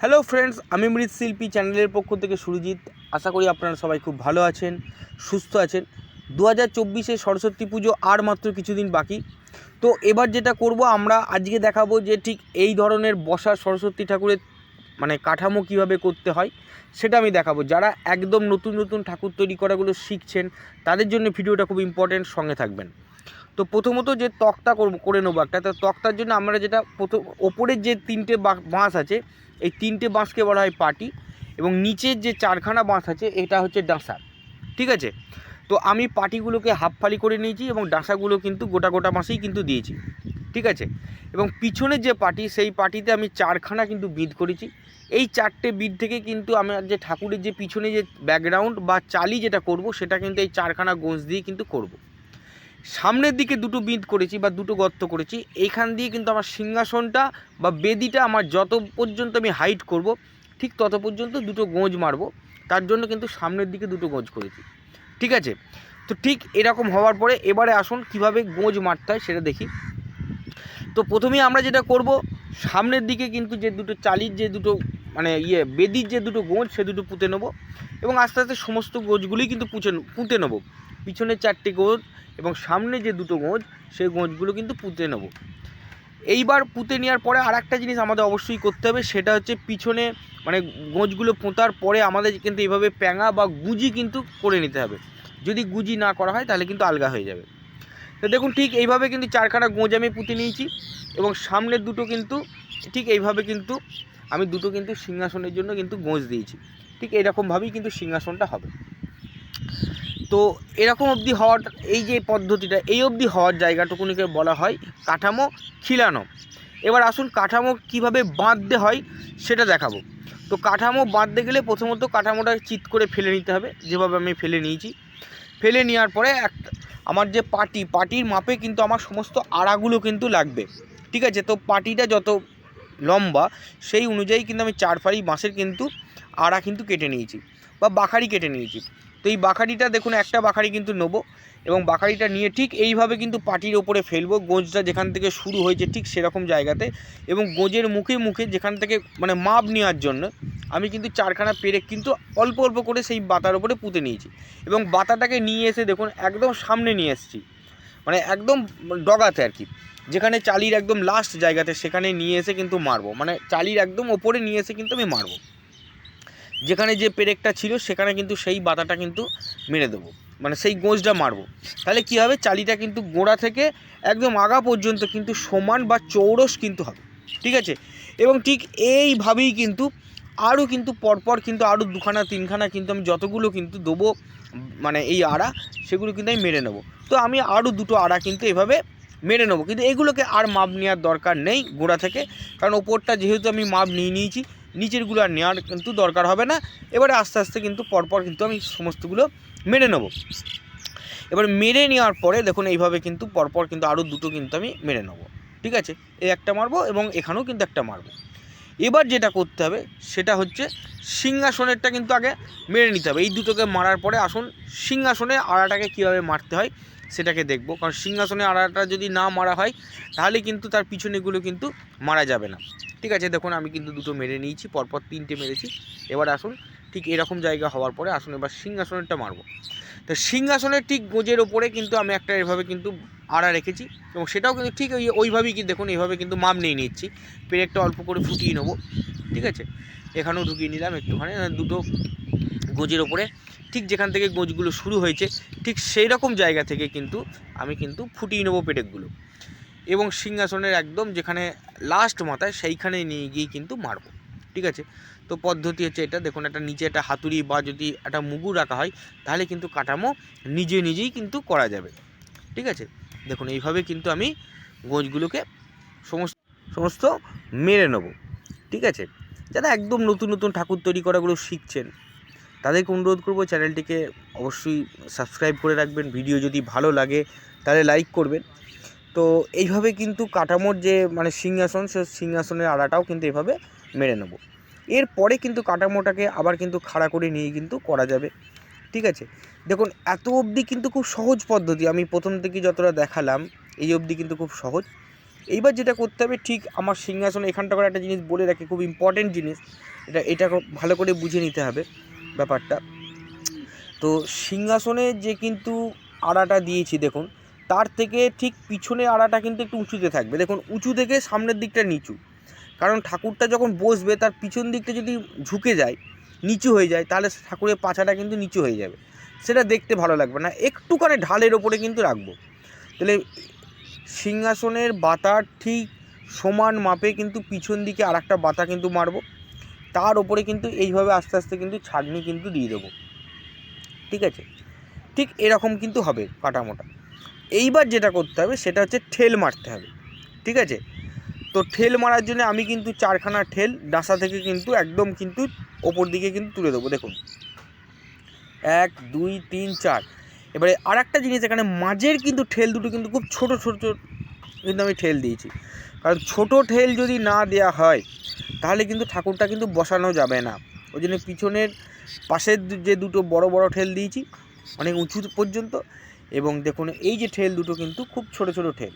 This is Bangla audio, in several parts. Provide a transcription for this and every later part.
হ্যালো ফ্রেন্ডস আমি মৃৎশিল্পী চ্যানেলের পক্ষ থেকে সুরজিৎ। আশা করি আপনারা সবাই খুব ভালো আছেন, সুস্থ আছেন। দু হাজার চব্বিশে সরস্বতী পুজো আর মাত্র কিছুদিন বাকি। তো এবার যেটা করব, আমরা আজকে দেখাবো যে ঠিক এই ধরনের বসা সরস্বতী ঠাকুরের মানে কাঠামো কীভাবে করতে হয়, সেটা আমি দেখাবো। যারা একদম নতুন নতুন ঠাকুর তৈরি করাগুলো শিখছেন, তাদের জন্য ভিডিওটা খুব ইম্পর্টেন্ট সঙ্গে থাকবেন। তো প্রথমত যে তক্তা করব, করে নেব একটা। তো তক্তার জন্য আমরা যেটা প্রথম ওপরের যে তিনটে বাঁশ আছে এই তিনটে বাঁশকে বলা হয় পাটি এবং নিচের যে চারখানা বাঁশ আছে, এটা হচ্ছে ডাঁসা। ঠিক আছে? তো আমি পাটিগুলোকে হাফ ফালি করে নিয়েছি এবং ডাঁসাগুলো কিন্তু গোটা গোটা মাসেই কিন্তু দিয়েছি। ঠিক আছে? এবং পিছনের যে পাটি, সেই পাটিতে আমি চারখানা কিন্তু বিদ করেছি। এই চারটে বিদ থেকে কিন্তু আমার যে ঠাকুরের যে পিছনে যে ব্যাকগ্রাউন্ড বা চালি যেটা করব, সেটা কিন্তু এই চারখানা গোঁজ দিয়ে কিন্তু করব। সামনের দিকে দুটো বিদ করেছি বা দুটো গর্ত করেছি, এইখান দিয়ে কিন্তু আমার সিংহাসনটা বা বেদিটা আমার যত পর্যন্ত আমি হাইট করব, ঠিক তত পর্যন্ত দুটো গোঁজ মারব, তার জন্য কিন্তু সামনের দিকে দুটো গোঁজ করেছি। ঠিক আছে? তো ঠিক এরকম হওয়ার পরে এবারে আসুন কীভাবে গোঁজ মারতে হয় সেটা দেখি। তো প্রথমেই আমরা যেটা করব, সামনের দিকে কিন্তু যে দুটো চালির যে দুটো মানে ইয়ে বেদির যে দুটো গোঁজ, সে দুটো পুঁতে নেব এবং আস্তে আস্তে সমস্ত গোঁজগুলোই কিন্তু পুঁছে পুঁতে নেব। পিছনে চারটে গোঁজ এবং সামনে যে দুটো গোঁজ সেই গোঁজগুলো কিন্তু পুঁতে নেব। এইবার পুঁতে নেওয়ার পরে আর একটা জিনিস আমাদের অবশ্যই করতে হবে, সেটা হচ্ছে পিছনে মানে গোঁজগুলো পোঁতার পরে আমাদের কিন্তু এইভাবে প্যাঙা বা গুজি কিন্তু করে নিতে হবে। যদি গুজি না করা হয়, তাহলে কিন্তু আলগা হয়ে যাবে। তো দেখুন, ঠিক এইভাবে কিন্তু চারখানা গোঁজ আমি পুঁতে নিয়েছি এবং সামনের দুটো কিন্তু ঠিক এইভাবে কিন্তু আমি দুটো কিন্তু সিংহাসনের জন্য কিন্তু গোঁজ দিয়েছি। ঠিক এরকমভাবেই কিন্তু সিংহাসনটা হবে। তো এরকম অবধি হওয়ার, এই যে পদ্ধতিটা, এই অবধি হওয়ার জায়গাটুকুনিকে বলা হয় কাঠামো খিলানো। এবার আসুন কাঠামো কীভাবে বাঁধতে হয় সেটা দেখাবো। তো কাঠামো বাঁধতে গেলে প্রথমত কাঠামোটা চিত করে ফেলে নিতে হবে, যেভাবে আমি ফেলে নিয়েছি। ফেলে নেওয়ার পরে একটা আমার যে পাটি, পাটির মাপে কিন্তু আমার সমস্ত আড়াগুলো কিন্তু লাগবে। ঠিক আছে? তো পাটিটা যত লম্বা, সেই অনুযায়ী কিন্তু আমি চার ফাড়ি বাঁশের কিন্তু আড়া কিন্তু কেটে নিয়েছি বা বাখারি কেটে নিয়েছি। তো এই বাখারিটা দেখুন, একটা বাখারি কিন্তু নেব এবং বাখারিটা নিয়ে ঠিক এইভাবে কিন্তু পাটির ওপরে ফেলব। গোঁজটা যেখান থেকে শুরু হয়েছে ঠিক সেরকম জায়গাতে এবং গোঁজের মুখে মুখে যেখান থেকে মানে মাপ নেওয়ার জন্য আমি কিন্তু চারখানা পেরেক কিন্তু অল্প অল্প করে সেই বাতার ওপরে পুঁতে নিয়েছি এবং বাতাটাকে নিয়ে এসে দেখুন, একদম সামনে নিয়ে এসেছি। মানে একদম ডগাতে আর কি। যেখানে চালির একদম লাস্ট জায়গাতে সেখানে নিয়ে এসে কিন্তু মারবো। মানে চালির একদম ওপরে নিয়ে এসে কিন্তু আমি মারবো। যেখানে যে পেরেকটা ছিল সেখানে কিন্তু সেই বাতাটা কিন্তু মেরে দেবো। মানে সেই গোঁজটা মারবো। তাহলে কী হবে? চালিটা কিন্তু গোড়া থেকে একদম আগা পর্যন্ত কিন্তু সমান বা চৌরস কিন্তু হবে। ঠিক আছে? এবং ঠিক এইভাবেই কিন্তু আরও কিন্তু পরপর কিন্তু আরও দুখানা, তিনখানা কিন্তু আমি যতগুলো কিন্তু দেবো মানে এই আড়া, সেগুলো কিন্তু আমি মেরে নেব। তো আমি আরও দুটো আড়া কিন্তু এভাবে মেরে নেব। কিন্তু এগুলোকে আর মাপ নেওয়ার দরকার নেই গোড়া থেকে। কারণ ওপরটা যেহেতু আমি মাপ নিয়ে নিয়েছি, নিচেরগুলো আর নেওয়ার কিন্তু দরকার হবে না। এবারে আস্তে আস্তে কিন্তু পরপর কিন্তু আমি সমস্তগুলো মেনে নেব। এবার মেরে নেওয়ার পরে দেখুন এইভাবে কিন্তু পরপর কিন্তু আরও দুটো কিন্তু আমি মেরে নেব। ঠিক আছে? এই একটা মারবো এবং এখানেও কিন্তু একটা মারবো। এবার যেটা করতে হবে সেটা হচ্ছে সিংহাসনেরটা কিন্তু আগে মেরে নিতে হবে। এই দুটোকে মারার পরে আসুন, সিংহাসনে আড়াটাকে কীভাবে মারতে হয় সেটাকে দেখব। কারণ সিংহাসনে আড়াটা যদি না মারা হয়, তাহলে কিন্তু তার পিছনেগুলো কিন্তু মারা যাবে না। ঠিক আছে, দেখুন আমি কিন্তু দুটো মেরে নিয়েছি, পরপর তিনটে মেরেছি। এবার আসুন, ঠিক এরকম জায়গা হওয়ার পরে আসুন এবার সিংহাসনেরটা মারবো। তো সিংহাসনের ঠিক গোজের ওপরে কিন্তু আমি একটা এভাবে কিন্তু আড়া রেখেছি এবং সেটাও কিন্তু ঠিক ওই, ওইভাবেই কিন্তু দেখুন এইভাবে কিন্তু মাপ নিয়ে নিচ্ছি। পেরেকটা অল্প করে ফুটিয়ে নেব। ঠিক আছে, এখানেও ঢুকিয়ে নিলাম একটুখানি, দুটো গোজের ওপরে। ঠিক যেখান থেকে গোজগুলো শুরু হয়েছে, ঠিক সেই রকম জায়গা থেকে কিন্তু আমি কিন্তু ফুটিয়ে নেব পেটেকগুলো। এবং সিংহাসনের একদম যেখানে লাস্ট মাথায় সেইখানে নিয়ে গিয়ে কিন্তু মারবো, ঠিক আছে? তো পদ্ধতি হচ্ছে এটা, দেখুন একটা নিচে একটা হাতুড়ি বা যদি একটা মুগু রাখা হয়, তাহলে কিন্তু কাঠামো নিজে নিজেই কিন্তু করা যাবে, ঠিক আছে? দেখুন, এইভাবে কিন্তু আমি গোঁজগুলোকে সমস্ত সমস্ত মেরে নেব, ঠিক আছে? যারা একদম নতুন নতুন ঠাকুর তৈরি করাগুলো শিখছেন তাদেরকে অনুরোধ করব চ্যানেলটিকে অবশ্যই সাবস্ক্রাইব করে রাখবেন, ভিডিও যদি ভালো লাগে তাহলে লাইক করবেন। তো এইভাবে কিন্তু কাঠামোর যে মানে সিংহাসন, সে সিংহাসনের আড়াটাও কিন্তু এভাবে মেরে নেব। এরপরে কিন্তু কাঠামোটাকে আবার কিন্তু খাড়া করে নিয়ে কিন্তু করা যাবে। ঠিক আছে? দেখুন, এত অবধি কিন্তু খুব সহজ পদ্ধতি, আমি প্রথম থেকে যতটা দেখালাম, এই অবধি কিন্তু খুব সহজ। এইবার যেটা করতে হবে, ঠিক আমার সিংহাসন, এখানটা করে একটা জিনিস বলে রাখি, খুব ইম্পর্টেন্ট জিনিস। এটা এটা ভালো করে বুঝে নিতে হবে। ব্যাপারটা। তো সিংহাসনে যে কিন্তু আড়াটা দিয়েছি দেখুন, তার থেকে ঠিক পিছনে আড়াটা কিন্তু একটু উঁচুতে থাকবে। দেখুন, উঁচু থেকে সামনের দিকটা নিচু। কারণ ঠাকুরটা যখন বসবে, তার পিছন দিকটা যদি ঝুঁকে যায়, নিচু হয়ে যায়, তাহলে ঠাকুরের পাছাটা কিন্তু নিচু হয়ে যাবে। সেটা দেখতে ভালো লাগবে না। একটুখানি ঢালের ওপরে কিন্তু রাখব। তাহলে সিংহাসনের বাতার ঠিক সমান মাপে কিন্তু পিছন দিকে আর একটা বাতা কিন্তু মারবো। তার ওপরে কিন্তু এইভাবে আস্তে আস্তে কিন্তু ছাগনি কিন্তু দিয়ে দেবো। ঠিক আছে? ঠিক এরকম কিন্তু হবে কাটামোটা এইবার যেটা করতে হবে সেটা হচ্ছে ঠেল মারতে হবে। ঠিক আছে? তো ঠেল মারার জন্য আমি কিন্তু চারখানা ঠেল ডাসা থেকে কিন্তু একদম কিন্তু ওপর দিকে কিন্তু তুলে দেবো। দেখুন। এক, দুই, তিন, চার। এবারে আর একটা জিনিস এখানে, মাঝের কিন্তু ঠেল দুটো কিন্তু খুব ছোট ছোট ছোট কিন্তু আমি ঠেল দিয়েছি। কারণ ছোট ঠেল যদি না দেওয়া হয় তাহলে কিন্তু ঠাকুরটা কিন্তু বসানো যাবে না। ওই জন্য পিছনের পাশের যে দুটো বড় বড় ঠেল দিয়েছি, অনেক উঁচু পর্যন্ত, এবং দেখুন এই যে ঠেল দুটো কিন্তু খুব ছোট ছোট ঠেল।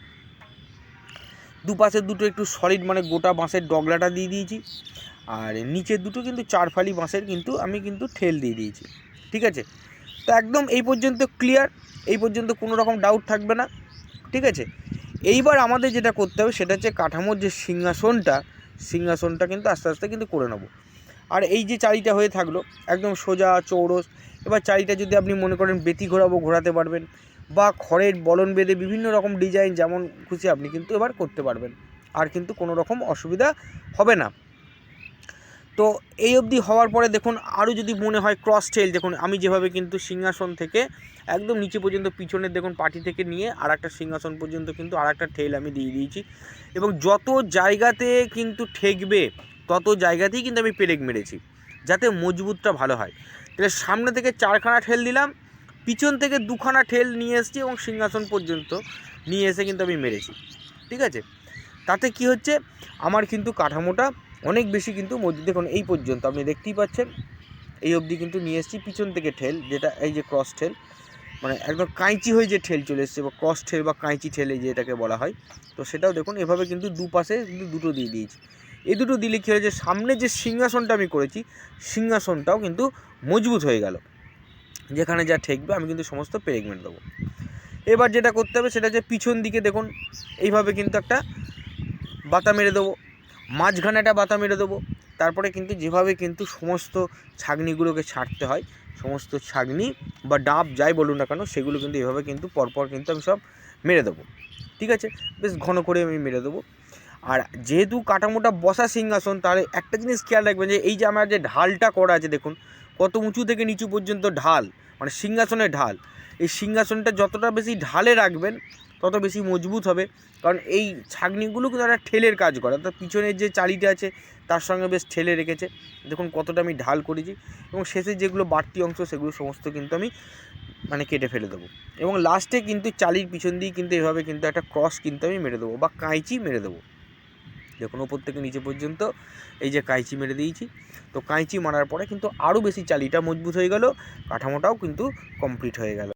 দুপাশের দুটো একটু সলিড মানে গোটা বাঁশের ডগলাটা দিয়ে দিয়েছি, আর নিচের দুটো কিন্তু চার ফালি বাঁশের কিন্তু আমি কিন্তু ঠেল দিয়ে দিয়েছি। ঠিক আছে? তো একদম এই পর্যন্ত ক্লিয়ার এই পর্যন্ত কোনো রকম ডাউট থাকবে না। ঠিক আছে? এইবার আমাদের যেটা করতে হবে সেটা হচ্ছে কাঠামোর যে সিংহাসনটা সিংহাসনটা কিন্তু আস্তে আস্তে কিন্তু করে নেব। আর এই যে চারিটা হয়ে থাকল, একদম সোজা চৌরস, এবার চারিটা যদি আপনি মনে করেন বেতি ঘোরাবো, ঘোরাতে পারবেন, বা খড়ের বলন বেঁধে বিভিন্ন রকম ডিজাইন যেমন খুশি আপনি কিন্তু এবার করতে পারবেন। আর কিন্তু কোনো রকম অসুবিধা হবে না। তো এই অবধি হওয়ার পরে দেখুন আরও যদি মনে হয় ক্রস টেল দেখুন আমি যেভাবে কিন্তু সিংহাসন থেকে একদম নিচে পর্যন্ত পিছনের দেখুন পাটি থেকে নিয়ে আর একটা সিংহাসন পর্যন্ত কিন্তু আর একটা ঠেল আমি দিয়ে দিয়েছি। এবং যত জায়গাতে কিন্তু ঠেকবে, তত জায়গাতেই কিন্তু আমি পেরেক মেরেছি, যাতে মজবুতটা ভালো হয়। তাহলে সামনে থেকে চারখানা ঠেল দিলাম, পিছন থেকে দুখানা ঠেল নিয়ে এসেছি এবং সিংহাসন পর্যন্ত নিয়ে এসে কিন্তু আমি মেরেছি। ঠিক আছে? তাতে কি হচ্ছে? আমার কিন্তু কাঠামোটা অনেক বেশি কিন্তু মজবুত দেখুন এই পর্যন্ত আপনি দেখতেই পাচ্ছেন, এই অবধি কিন্তু নিয়ে এসেছি পিছন থেকে ঠেল, যেটা এই যে ক্রস ঠেল মানে একদম কাঁচি হয়ে যে ঠেল চলে এসছে, বা ক্রস ঠেল বা কাঁচি ঠেলে যে এটাকে বলা হয়, তো সেটাও দেখুন, এভাবে কিন্তু দুপাশে কিন্তু দুটো দিয়ে দিয়েছি। এই দুটো দিলে কী হয়েছে, সামনে যে সিংহাসনটা আমি করেছি, সিংহাসনটাও কিন্তু মজবুত হয়ে গেল। যেখানে যা ঠেকবে, আমি কিন্তু সমস্ত পেরেক মেরে দেবো। এবার যেটা করতে হবে, সেটা হচ্ছে পিছন দিকে দেখুন, এইভাবে কিন্তু একটা বাতা মেরে দেবো। মাঝখানে একটা বাতা মেরে দেবো। তারপরে কিন্তু যেভাবে কিন্তু সমস্ত ছাগনিগুলোকে ছাড়তে হয়, সমস্ত ছাগনি বা ডাব যাই বলুন না কেন, সেগুলো কিন্তু এভাবে কিন্তু পরপর কিন্তু আমি সব মেরে দেবো। ঠিক আছে? বেশ ঘন করে আমি মেরে দেবো। আর যেহেতু কাটামোটা বসা সিংহাসন, তাহলে একটা জিনিস খেয়াল রাখবেন যে, এই যে আমার যে ঢালটা করা আছে দেখুন, কত উঁচু থেকে নিচু পর্যন্ত ঢাল মানে সিংহাসনের ঢাল, এই সিংহাসনটা যতটা বেশি ঢালে রাখবেন তত বেশি মজবুত হবে। কারণ এই ছাগনিগুলো কিন্তু একটা ঠেলের কাজ করে। অর্থাৎ পিছনের যে চালিটা আছে, তার সঙ্গে বেশ ঠেলে রেখেছে। দেখুন কতটা আমি ঢাল করেছি এবং শেষে যেগুলো বাড়তি অংশ, সেগুলো সমস্ত কিন্তু আমি মানে কেটে ফেলে দেবো। এবং লাস্টে কিন্তু চালির পিছন দিয়ে কিন্তু এভাবে কিন্তু একটা ক্রস কিন্তু আমি মেরে দেবো বা কাঁচি মেরে দেবো। দেখুন ওপর থেকে নিচে পর্যন্ত এই যে কাঁচি মেরে দিয়েছি। তো কাঁচি মারার পরে কিন্তু আরও বেশি চালিটা মজবুত হয়ে গেল, কাঠামোটাও কিন্তু কমপ্লিট হয়ে গেল।